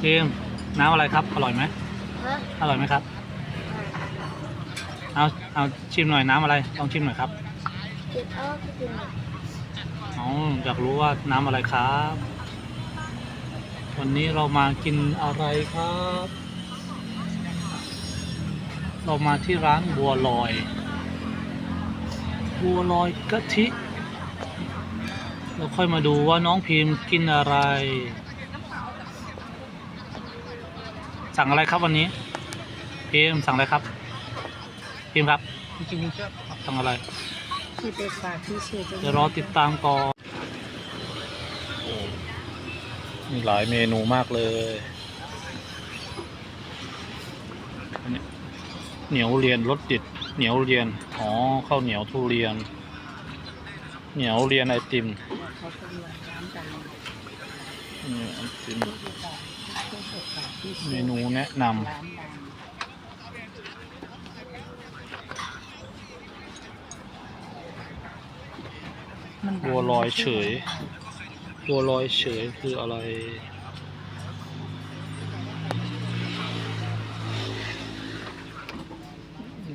เกมน้ำอะไรครับ อร่อยไหมฮะอร่อยไหมครับ เอาเอาชิมหน่อยน้ำอะไรลองชิมหน่อยครับกินอ้อกินอ๋ออยากรู้ว่าน้ำอะไรครับ วันนี้เรามากินอะไรครับ เรามาที่ร้านบัวลอย บัวลอยกะทิเราค่อยมาดูว่าน้องพิมพ์กินอะไร สั่งอะไรครับวันนี้พิมพ์สั่งอะไรครับพิมพ์ครับจริงๆชอบสั่งอะไรที่ไปฝากที่เชียร์จะเดี๋ยวรอติดตามก่อนมีหลายเมนูมากเลยอันนี้เหนียวเรียนรสติดเหนียวเรียนอ๋อข้าวเหนียวทุเรียน เหนียวเรียนไอติมเขาเป็นร้านกันนี่ไอติม ที่ไปฝากที่ เมนูแนะนำบัวลอยเฉย บัวลอยเฉยคืออะไร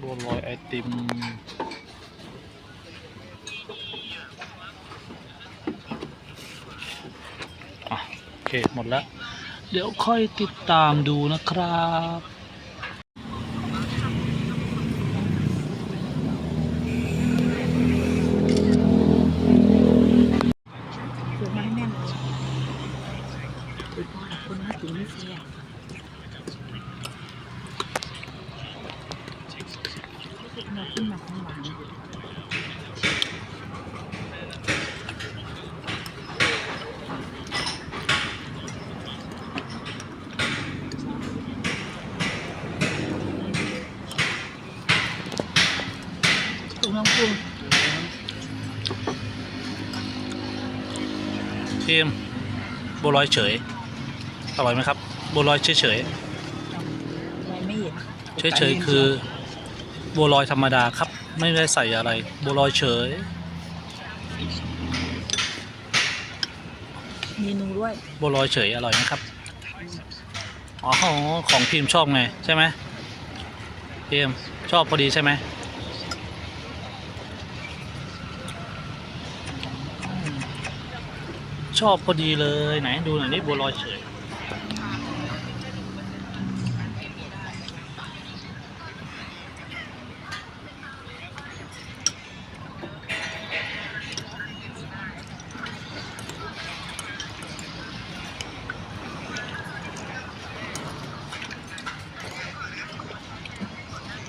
บัวลอยไอติม อะ โอเค หมดแล้ว เดี๋ยวค่อยติดตามดูนะครับคือไม่แน่นคือพ่อคุณน่ากินไม่เสียเราขึ้นมาข้างหลัง ตุ้งน้ำกุ้ง ทีมบัวลอยเฉย อร่อยไหมครับบัวลอยเฉยเฉยไม่ไม่เห็นเฉยเฉยๆคือบัวลอยธรรมดาครับ ไม่ได้ใส่อะไรบัวลอยเฉย เมนูด้วยบัวลอยเฉยอร่อยไหมครับอ๋อของพิมพ์ชอบไงใช่ไหมพิมพ์ชอบพอดีใช่ไหม ชอบพอดีเลยไหนดูหน่อยนี่บัวลอยเฉย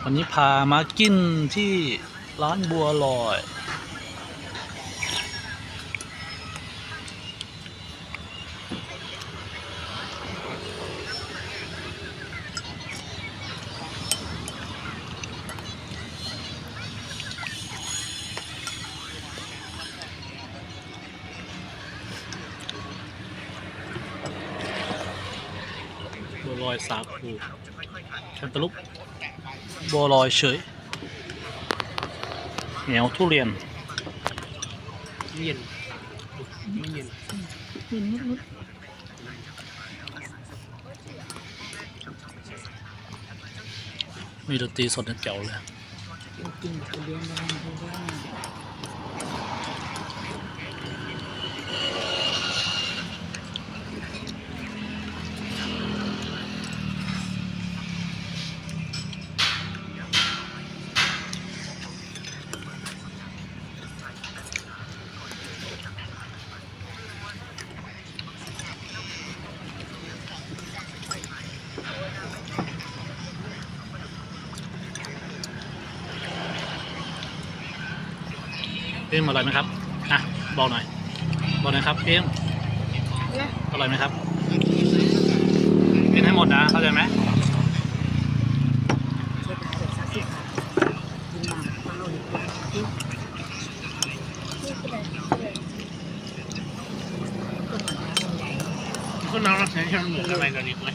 วันนี้พามากินที่ร้านบัวลอย ลอยสาคูแคนตาลูปบัวลอยเฉย เหนียวทุเรียนเย็นไม่เย็นเห็นนิดนิดมีดนตรีสดเจ๋วเลยกินทุเรียนระวังทุเเอ็มอร่อยไหมครับอะบอกหน่อย บอกหน่อยครับเอ็มนะอร่อยไหมครับกินให้หมดนะเข้าใจไหมเจ็ดเจ็ดสักสิบกินมาเปล่าดีกว่าที่ที่กระดาษก็เหมือนน้ำลำไยก็น้ำรักแท้เหมือนอะไรกันอีกไหม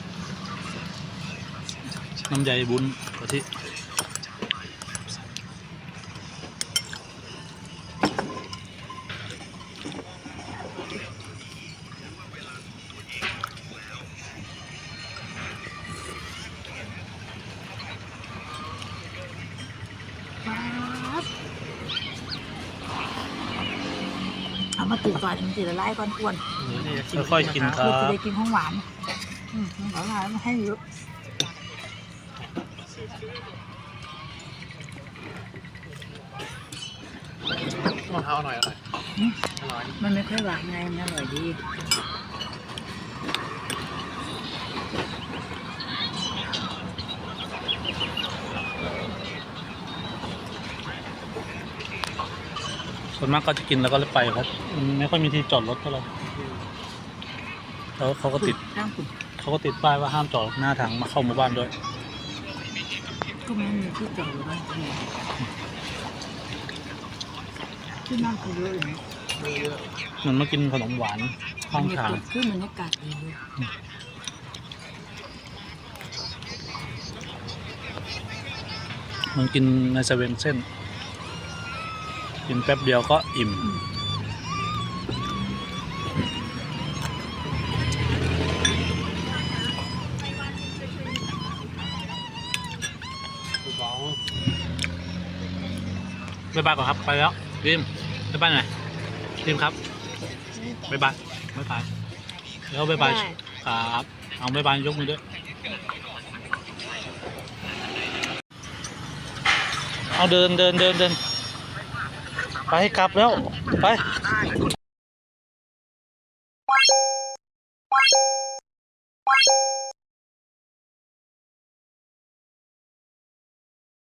น้ำใยบุญกะทิ เอามาตุ๋นก่อนมันติดละลายก่อนกวนค่อยๆกินครัเพื่อบได้กินของหวานอืมของหวานมาให้เยอะมะพร้าวอร่อยอร่อยมันไม่ค่อยหวานไงมันอร่อยดี ส่วนมากก็จะกินแล้วก็เลยไปครับอืมไม่ค่อยมีที่จอดรถเท่าไหร่แล้วเขาก็ติดข้างคุณเขาก็ติดป้ายว่าห้ามจอดหน้าทางมาเข้าหมู่บ้านด้วยก็ไม่มีที่จอดอยู่บ้านที่ไหนที่นั่นคือเยอะเลยนะเยอะมันมากินขนมหวานข้างทางคือบรรยากาศดีเลยมันกินในเซเว่นเส้น กินแป๊บเดียวก็อิ่มเบาบ๊ายบายก่อนครับ ไปแล้วริมบ๊ายบายหน่อยริมครับบ๊ายบายบ๊ายบายแล้วบ๊ายบายครับเอาบ๊ายบายยกมือด้วย เอาเดินเดินเดินเดิน ไปกลับแล้ว ไป